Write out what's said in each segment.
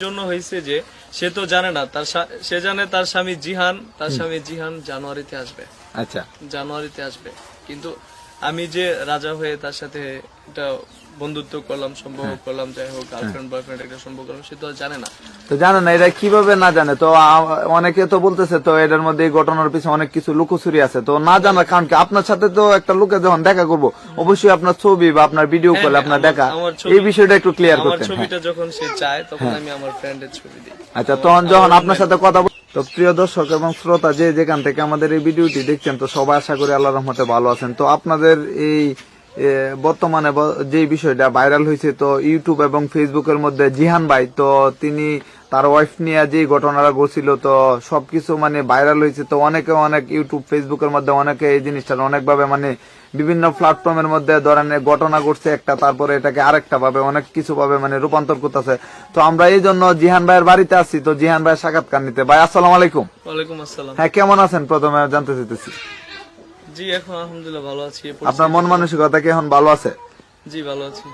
জন্য হয়েছে যে সে তো জানে না তার সে জানে তার স্বামী জিহান তার স্বামী জিহান জানুয়ারিতে আসবে। আচ্ছা। জানুয়ারিতে আসবে। কিন্তু আমি যে রাজা হয়ে তার সাথে এটা বন্ধুত্ব করলাম সম্পর্ক করলাম যাই হোক গার্লফ্রেন্ড বয়ফ্রেন্ড একটা সম্পর্ক করলাম সে তো জানে না। তো জানো না এটা কীভাবে না জানে? তো অনেকে তো বলতেছে তো এটার মধ্যে এই ঘটনার পিছনে অনেক কিছু লুকোচুরি আছে। তো না জানার কারণ কি আপনার সাথে তো একটা লোকে যখন দেখা করব অবশ্যই আপনার ছবি বা আপনার ভিডিও কল হ্যাঁ, আপনার দেখা এই বিষয়টা একটু ক্লিয়ার হ্যাঁ। ছবিটা যখন সে চায় তখন আমি আমার ফ্রেন্ডের ছবি দিই। আচ্ছা তখন যখন আপনার সাথে কথা বল তো প্রিয় দর্শক এবং শ্রোতা যে যেখান থেকে আমাদের এই ভিডিওটি দেখছেন তো সবাই আশা করি আল্লাহ রহমতে ভালো আছেন। তো আপনাদের এই বর্তমানে যে বিষয়টা ভাইরাল হয়েছে তো ইউটিউব এবং ফেসবুকের মধ্যে জিহান ভাই তো তিনি তার ওয়াইফ নিয়ে যে ঘটনাটা ঘটছিল তো সবকিছু মানে ভাইরাল হয়েছে। তো অনেকে অনেক ইউটিউব ফেসবুকের মধ্যে অনেকে এই জিনিসটা অনেকভাবে মানে বিভিন্ন প্ল্যাটফর্মের মধ্যে ধরেন ঘটনা ঘটছে একটা তারপরে এটাকে আরেকটা ভাবে অনেক কিছু ভাবে মানে রূপান্তর করতেছে। তো আমরা এই জন্য জিহান ভাইয়ের বাড়িতে আসছি তো জিহান ভাইয়ের সাক্ষাৎকার নিতে। ভাই আসসালাম আলাইকুম। ওয়ালাইকুম আসসালাম। হ্যাঁ কেমন আছেন? প্রথমে জানতে চাইতেছি। জি এখন আলহামদুলিল্লাহ ভালো আছি। আপনার মন মানসিকতা কি এখন ভালো আছে? জি ভালো আছি।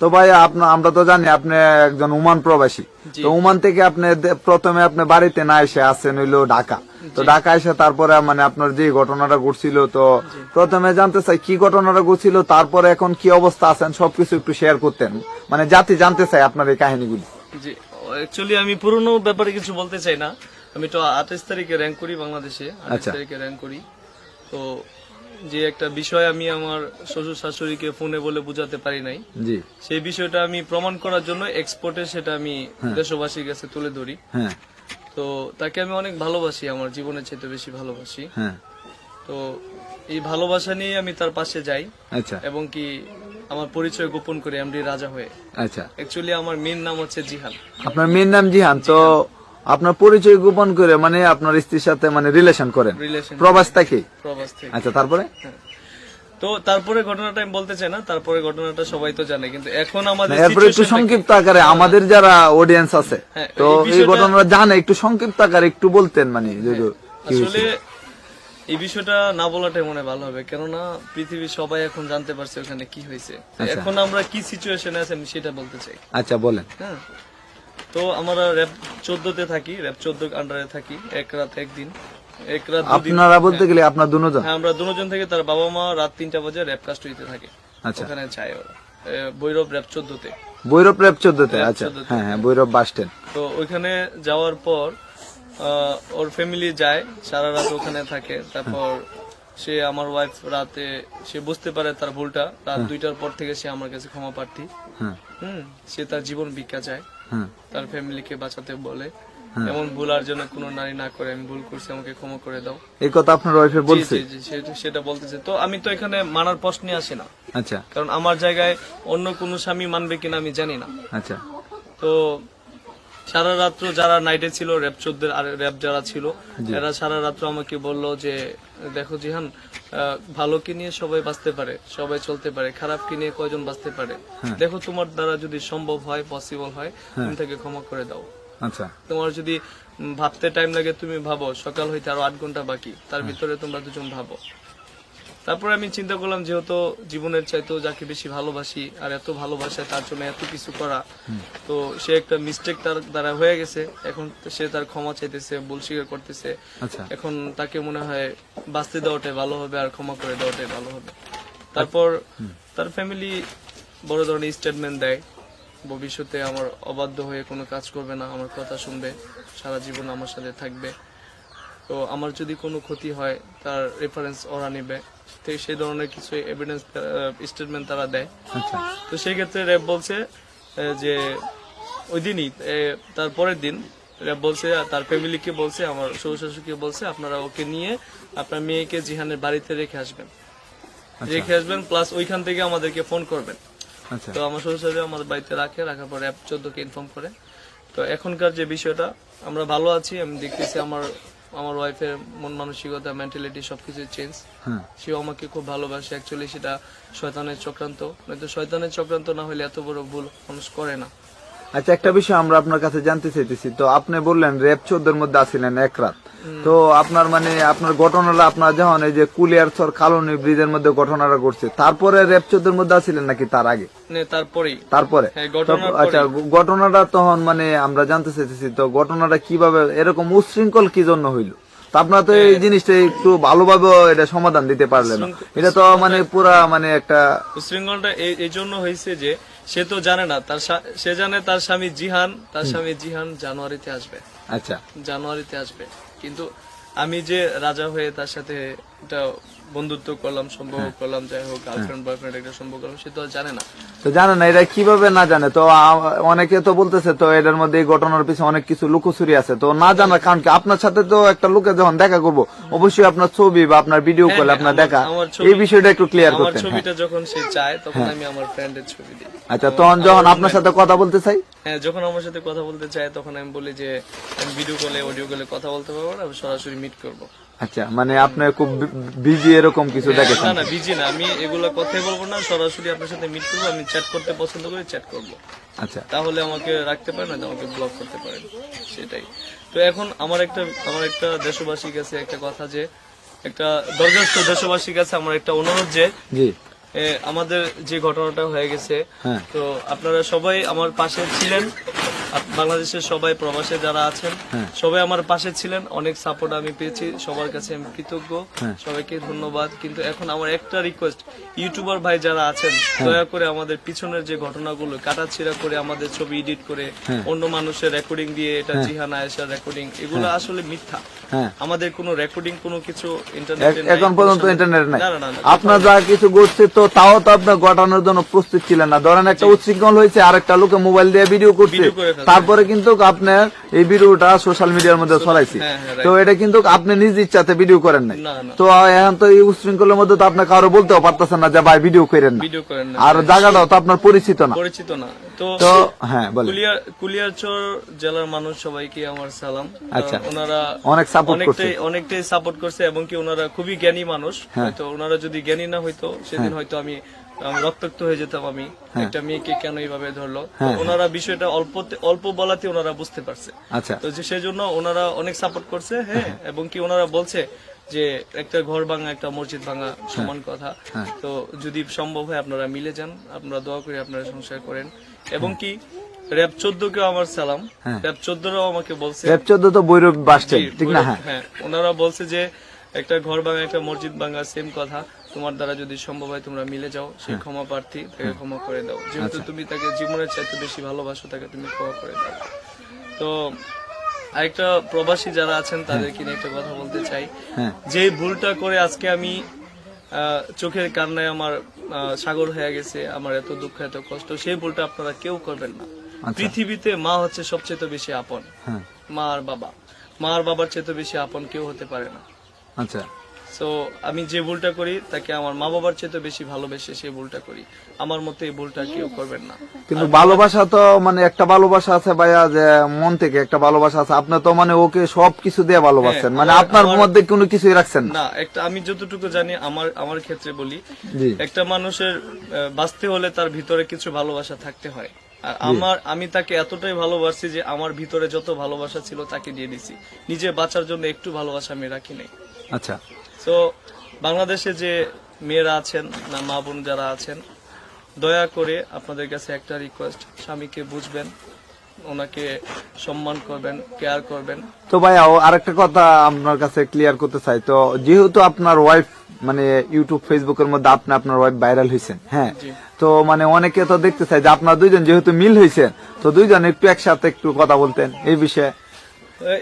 তো ভাই আপনার আমরা তো জানি আপনি একজন উমান প্রবাসী। তো উমান থেকে আপনি প্রথমে আপনি বাড়িতে না এসে আসেন হইল ঢাকা। তো ঢাকা এসে তারপরে মানে আপনার যে ঘটনাটা ঘটছিল তো প্রথমে জানতে চাই কি ঘটনাটা ঘটছিল তারপরে এখন কি অবস্থা আছেন সবকিছু একটু শেয়ার করতেন। মানে জাতি জানতে চাই আপনার এই কাহিনীগুলি। জি অ্যাকচুয়ালি আমি পুরনো ব্যাপারে কিছু বলতে চাই না। আমি তো আঠাশ তারিখে র্যাঙ্ক করি বাংলাদেশে আঠাশ আচ্ছা। তারিখে র্যাঙ্ক করি। তো যে একটা বিষয় আমি আমার শ্বশুর শাশুড়িকে ফোনে বলে বুঝাতে পারি নাই জি। সেই বিষয়টা আমি প্রমাণ করার জন্য এক্সপোর্টে সেটা আমি দেশবাসীর কাছে তুলে ধরি। হ্যাঁ। তো তাকে আমি অনেক ভালোবাসি আমার জীবনের চাইতে বেশি ভালোবাসি। হ্যাঁ। তো এই ভালোবাসা নিয়ে আমি তার পাশে যাই আচ্ছা। এবং কি আমার পরিচয় গোপন করি এমডি রাজা হয়ে। আচ্ছা। অ্যাকচুয়ালি আমার মেন নাম হচ্ছে জিহান। আপনার মেয়ের নাম জিহান তো আপনার পরিচয় গোপন করে মানে আপনার স্ত্রীর সাথে মানে রিলেশন করেন। প্রবাস থেকে? আচ্ছা তারপরে? তো তারপরে ঘটনাটা আমি বলতে চাই না তারপরে ঘটনাটা সবাই তো জানে কিন্তু এখন আমাদের এরপরে একটু সংক্ষিপ্ত আকারে আমাদের যারা অডিয়েন্স আছে হ্যাঁ, তো এই ঘটনাটা জানে একটু সংক্ষিপ্ত আকারে একটু বলতেন মানে আসলে এই বিষয়টা না বলাটাই মনে হয় ভালো হবে কেননা পৃথিবীর সবাই এখন জানতে পারছে ওখানে কি হয়েছে। আচ্ছা। এখন আমরা কি সিচুয়েশনে আছি আমি সেটা বলতে চাই। আচ্ছা বলেন। হ্যাঁ তো আমরা র্যাব চোদ্দতে থাকি র্যাব চোদ্দ আন্ডারে থাকি এক রাত একদিন। এক রাত আপনারা বলতে গেলে আপনার দুজন? হ্যাঁ আমরা দুজন থেকে তার বাবা মা রাত তিনটা বাজে র্যাব কাস্টডিতে থাকে। আচ্ছা। ওখানে চায় ওরা। এ, ভৈরব র্যাব চোদ্দতে। বৈরব রেপ চোদ্দতে আচ্ছা। হ্যাঁ হ্যাঁ বৈরব বাস স্ট্যান্ড তো ওইখানে যাওয়ার পর ওর ফ্যামিলি যায় সারা রাত ওখানে থাকে। তারপর সে আমার ওয়াইফ রাতে সে বুঝতে পারে তার ভুলটা। রাত দুইটার পর থেকে সে আমার কাছে ক্ষমা প্রার্থী। হ্যাঁ। হুম সে তার জীবন ভিক্ষা চায়। হ্যাঁ তার ফ্যামিলিকে বাঁচাতে বলে। এমন ভুল আর যেন কোনো নারী না করে আমি ভুল করছি আমাকে ক্ষমা করে দাও। এই কথা আপনার ওয়াইফে বলছে? সেটা বলতেছে। তো আমি তো এখানে মানার প্রশ্নে আসি না। আচ্ছা। কারণ আমার জায়গায় অন্য কোনো স্বামী মানবে কিনা আমি জানি না। আচ্ছা। তো সারা রাত্র যারা নাইটে ছিল র্যাব চোদ্দের আর র্যাব যারা ছিল এরা সারা রাত্র আমাকে বলল যে দেখো জিহান ভালোকে নিয়ে সবাই বাঁচতে পারে সবাই চলতে পারে খারাপ খারাপকে নিয়ে কয়জন বাঁচতে পারে? দেখো তোমার দ্বারা যদি সম্ভব হয় পসিবল হয় তুমি তাকে ক্ষমা করে দাও। আচ্ছা। তোমার যদি ভাবতে টাইম লাগে তুমি ভাবো সকাল হইতে আরও আট ঘণ্টা বাকি তার ভিতরে তোমরা দুজন ভাবো। তারপরে আমি চিন্তা করলাম যেহেতু জীবনের চাইতেও যাকে বেশি ভালোবাসি আর এত ভালোবাসে তার জন্য এত কিছু করা তো সে একটা মিস্টেক তার দ্বারা হয়ে গেছে। এখন সে তার ক্ষমা চাইতেছে ভুল স্বীকার করতেছে। আচ্ছা। এখন তাকে মনে হয় বাঁচতে দেওয়াটাই ভালো হবে আর ক্ষমা করে দেওয়াটাই ভালো হবে। তারপর তার ফ্যামিলি বড় ধরনের স্টেটমেন্ট দেয় ভবিষ্যতে আমার অবাধ্য হয়ে কোনো কাজ করবে না আমার কথা শুনবে সারা জীবন আমার সাথে থাকবে। তো আমার যদি কোনো ক্ষতি হয় তার রেফারেন্স ওরা নেবে। তো সেই ধরনের কিছু এভিডেন্স স্টেটমেন্ট তারা দেয়। আচ্ছা। তো সেই ক্ষেত্রে র্যাব বলছে যে ওই দিনই এ, তার পরের দিন র্যাব বলছে তার ফ্যামিলিকে বলছে আমার শ্বশুর শাশুড়িকে বলছে আপনারা ওকে নিয়ে আপনার মেয়েকে জিহানের বাড়িতে রেখে আসবেন। রেখে আসবেন প্লাস ওইখান থেকে আমাদেরকে ফোন করবেন। আচ্ছা। তো আমার শ্বশুর শাশুড়ি আমাদের বাড়িতে রাখে রাখার পর র্যাব চোদ্দকে ইনফর্ম করে। তো এখনকার যে বিষয়টা আমরা ভালো আছি আমি দেখতেছি আমার আমার ওয়াইফের মন মানসিকতা মেন্টালিটি সবকিছু চেঞ্জ সে সেও আমাকে খুব ভালোবাসে। অ্যাকচুয়ালি সেটা শয়তানের চক্রান্ত। নয়তো শয়তানের চক্রান্ত না হলে এত বড় ভুল মানুষ করে না। আচ্ছা একটা বিষয় আমরা আপনার কাছে জানতে চাইতেছি। তো আপনি বললেন রেপ চোদ্দের মধ্যে আসিলেন এক রাত। তো আপনার মানে আপনার ঘটনাটা আপনার যখন এই যে কুলিয়ারচর কালনী ব্রিজের মধ্যে ঘটনাটা ঘটছে তারপরে রেপ চোদ্দের মধ্যে আসিলেন নাকি তার আগে? তারপরেই। তারপরে? হ্যাঁ, আচ্ছা ঘটনাটা তখন মানে আমরা জানতে চাইতেছি তো ঘটনাটা কীভাবে এরকম উশৃঙ্খল কি জন্য হইল? তো আপনারা তো এই জিনিসটা একটু ভালোভাবে এটা সমাধান দিতে পারলেন এটা তো মানে পুরা মানে একটা উশৃঙ্খলটা এই- জন্য হয়েছে যে সে তো জানে না তার সে জানে তার স্বামী জিহান তার স্বামী জিহান জানুয়ারিতে আসবে। আচ্ছা। জানুয়ারিতে আসবে। কিন্তু আমি যে রাজা হয়ে তার সাথে একটা বন্ধুত্ব করলাম সম্পর্ক করলাম যাই হোক গার্লফ্রেন্ড বয়ফ্রেন্ড একটা সম্পর্ক করলাম সে তো জানে না। তো জানে না এটা কীভাবে না জানে? তো অনেকে তো বলতেছে তো এটার মধ্যে এই ঘটনার পিছনে অনেক কিছু লুকোচুরি আছে। তো না জানার কারণ কি? আপনার সাথে তো একটা লোকে যখন দেখা করব অবশ্যই আপনার ছবি বা আপনার ভিডিও কল হ্যাঁ, আপনার দেখা। এই বিষয়টা একটু ক্লিয়ার হ্যাঁ। ছবিটা যখন সে চায় তখন আমি আমার ফ্রেন্ডের ছবি দিই। আচ্ছা তখন যখন আপনার সাথে কথা বলতে চাই? হ্যাঁ যখন আমার সাথে কথা বলতে চায় তখন আমি বলি যে আমি ভিডিও কলে অডিও কলে কথা বলতে পারব না আমি সরাসরি মিট করব। আচ্ছা মানে আপনার খুব বিজি এরকম কিছু দেখেছেন? না না বিজি না। আমি এগুলো কথাই বলব না সরাসরি আপনার সাথে মিট করব আমি চ্যাট করতে পছন্দ করি চ্যাট করব। আচ্ছা। তাহলে আমাকে রাখতে পারেন না আমাকে ব্লক করতে পারেন। সেটাই। তো এখন আমার একটা আমার একটা দেশবাসীর কাছে একটা কথা যে একটা দরখাস্ত দেশবাসীর কাছে আমার একটা অনুরোধ যে জি। আমাদের যে ঘটনাটা হয়ে গেছে হ্যাঁ। তো আপনারা সবাই আমার পাশে ছিলেন বাংলাদেশের সবাই প্রবাসে যারা আছেন হ্যাঁ। সবাই আমার পাশে ছিলেন অনেক সাপোর্ট আমি পেয়েছি সবার কাছে আমি কৃতজ্ঞ হ্যাঁ। সবাইকে ধন্যবাদ কিন্তু এখন আমার একটা রিকোয়েস্ট ইউটিউবার ভাই যারা আছেন। দয়া করে আমাদের পিছনের যে ঘটনাগুলো কাটাছিড়া করে আমাদের ছবি এডিট করে। অন্য মানুষের রেকর্ডিং দিয়ে এটা জিহান আয়েশার রেকর্ডিং এগুলো আসলে মিথ্যা আমাদের কোনো রেকর্ডিং কোনো কিছু ইন্টারনেটে এখন পর্যন্ত ইন্টারনেট নাই আপনার যা কিছু ঘটছে তো তাও তো আপনার ঘটানোর জন্য প্রস্তুত ছিলেন না। ধরেন একটা উচ্ছৃঙ্খল হয়েছে আর একটা লোকে মোবাইল দিয়ে ভিডিও করছে। তারপরে কিন্তু আপনার এই ভিডিওটা সোশ্যাল মিডিয়ার মধ্যে ছড়াইছে। হ্যাঁ, হ্যাঁ, তো এটা কিন্তু আপনি নিজ ইচ্ছাতে ভিডিও করেন নাই। তো এখন তো এই উচ্ছৃঙ্খলের মধ্যে তো আপনি কারও বলতেও পারতেছেন না যে ভাই ভিডিও করেন না। আর জায়গাটাও তো আপনার পরিচিত না। পরিচিত না। তো হ্যাঁ বলেন। কুলিয়ার কুলিয়ারচর জেলার মানুষ সবাইকে আমার সালাম। আচ্ছা। ওনারা অনেক সাপোর্ট করছে। অনেকটাই অনেকটাই সাপোর্ট করছে এবং কি ওনারা খুবই জ্ঞানী মানুষ। তো ওনারা যদি জ্ঞানী না হইতো সেদিন হয়তো আমি আমি রক্তাক্ত হয়ে যেতাম আমি। একটা মেয়েকে কেন এইভাবে ধরলো? হ্যাঁ। ওনারা বিষয়টা অল্প অল্প বলাতে ওনারা বুঝতে পারছে। আচ্ছা। তো যে সেজন্য ওনারা অনেক সাপোর্ট করছে হ্যাঁ এবং কি ওনারা বলছে যে একটা ঘর ভাঙা একটা মসজিদ ভাঙা সমান কথা। হ্যাঁ। তো যদি সম্ভব হয় আপনারা মিলে যান আপনারা দোয়া করে আপনারা সংসার করেন। এবং কি র্যাব চোদ্দ কেও আমার সালাম। হ্যাঁ। র্যাব চোদ্দরাও আমাকে বলছে রেপ চোদ্দ তো বৈরব বাসছেন জি, ঠিক না? হ্যাঁ। হ্যাঁ ওনারা বলছে যে একটা ঘর ভাঙা একটা মসজিদ ভাঙা সেম কথা। তোমার দ্বারা যদি সম্ভব হয় তোমরা মিলে যাও হ্যাঁ। সেই ক্ষমা প্রার্থী তাকে ক্ষমা করে দাও। যেহেতু আচ্ছা। তুমি তাকে জীবনের চাইতে বেশি ভালোবাসো তাকে তুমি ক্ষমা করে দাও। তো আরেকটা প্রবাসী যারা আছেন তাদেরকে নিয়ে একটা কথা বলতে চাই। হ্যাঁ। যে ভুলটা করে আজকে আমি চোখের কান্নায় আমার সাগর হয়ে গেছে আমার এত দুঃখ এত কষ্ট সেই ভুলটা আপনারা কেউ করবেন না। আচ্ছা। পৃথিবীতে মা হচ্ছে সবচেয়ে বেশি আপন। হ্যাঁ। মা আর বাবা। মা আর বাবার চেয়ে বেশি আপন কেউ হতে পারে না। আচ্ছা। সো আমি যে ভুলটা করি তাকে আমার মা বাবার চেয়ে বেশি ভালোবেসে সেই ভুলটা করি। আমার মতে এই ভুলটা কেউ করবেন না। কিন্তু ভালোবাসা তো মানে একটা ভালোবাসা আছে ভাইয়া যে মন থেকে একটা ভালোবাসা আছে। আপনি তো মানে ওকে সব কিছু দিয়ে ভালোবাসেন হ্যাঁ, মানে আপনার মধ্যে কোনো কিছুই রাখছেন না। না একটা আমি যতটুকু জানি আমার আমার ক্ষেত্রে বলি একটা মানুষের বাঁচতে হলে তার ভিতরে কিছু ভালোবাসা থাকতে হয়। আর আমার আমি তাকে এতটাই ভালোবাসি যে আমার ভিতরে যত ভালোবাসা ছিল তাকে দিয়ে দিছি। নিজে বাঁচার জন্য একটু ভালোবাসা আমি রাখি নাই। আচ্ছা। তো বাংলাদেশে যে মেয়েরা আছেন না মা বোন যারা আছেন দয়া করে আপনাদের কাছে একটা রিকোয়েস্ট স্বামীকে বুঝবেন ওনাকে সম্মান করবেন কেয়ার করবেন। তো ভাইয়া আরেকটা কথা আপনার কাছে ক্লিয়ার করতে চাই। তো যেহেতু আপনার ওয়াইফ মানে ইউটিউব ফেসবুকের মধ্যে আপনি আপনার ওয়াইফ ভাইরাল হয়েছেন হ্যাঁ? তো মানে অনেকে তো দেখতে চাই যে আপনার দুইজন যেহেতু মিল হয়েছেন তো দুইজন একটু একসাথে একটু কথা বলতেন এই বিষয়ে।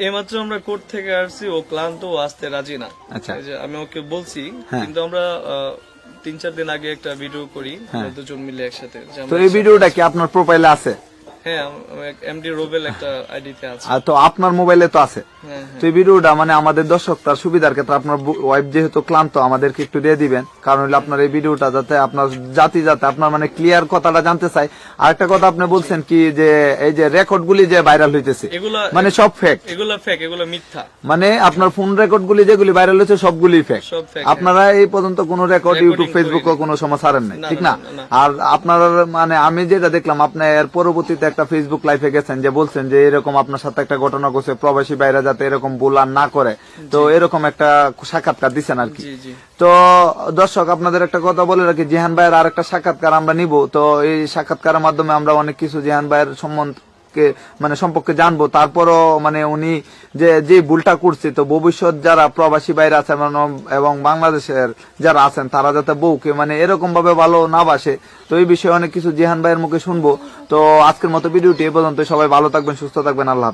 এইমাত্র আমরা কোর্ট থেকে আসছি ও ক্লান্ত ও আসতে রাজি না আচ্ছা। আমি ওকে বলছি হ্যাঁ। কিন্তু আমরা তিন চার দিন আগে একটা ভিডিও করি আমরা দুজন মিলে একসাথে তো এই ভিডিওটা কি আপনার প্রোফাইলে আছে হ্যাঁ এমডি রোবেল একটা আইডিতে আছে। তো আপনার মোবাইলে তো আছে। হ্যাঁ হ্যাঁ। তো এই ভিডিওটা মানে আমাদের দর্শক তার সুবিধার ক্ষেত্রে আপনার ওয়াইফ যেহেতু ক্লান্ত আমাদেরকে একটু দিয়ে দিবেন। কারণ হলো আপনার এই ভিডিওটা যাতে আপনার জাতি যাতে আপনার মানে ক্লিয়ার কথাটা জানতে চাই আরেকটা কথা আপনি বলছেন কি যে এই যে রেকর্ড গুলি যে ভাইরাল হইতেছে মানে সব ফেক এগুলা ফেক এগুলা মিথ্যা। মানে আপনার ফোন রেকর্ড গুলি যেগুলি ভাইরাল হয়েছে সবগুলি ফেক আপনারা এই পর্যন্ত কোনো রেকর্ড ইউটিউব ফেসবুক। কোনো সময় ছাড়েন নাই না, ঠিক না। আর আপনার মানে আমি যেটা দেখলাম আপনি এর পরবর্তীতে একটা ফেসবুক লাইভে গেছেন যে বলছেন যে এরকম আপনার সাথে একটা ঘটনা ঘটছে প্রবাসী বাইরা যাতে এরকম ভুল আর না করে। তো এরকম একটা সাক্ষাৎকার দিচ্ছেন আর কি। তো দর্শক আপনাদের একটা কথা বলে রাখি জিহান ভাইয়ের আর একটা সাক্ষাৎকার আমরা নিব। তো এই সাক্ষাৎকারের মাধ্যমে আমরা অনেক কিছু জিহান ভাইয়ের সম্বন্ধে মানে সম্পর্কে জানব। তারপরও মানে উনি যে যে ভুলটা করছে, তো ভবিষ্যৎ যারা প্রবাসী বাইরে মানে এবং বাংলাদেশের যারা আছেন, তারা যাতে বউকে মানে এরকম ভাবে ভালো না বাসে। তো এই বিষয়ে অনেক কিছু জিহান ভাইয়ের মুখে শুনব। তো আজকের মতো ভিডিওটি এ পর্যন্ত সবাই ভালো থাকবেন, সুস্থ থাকবেন। আল্লাহ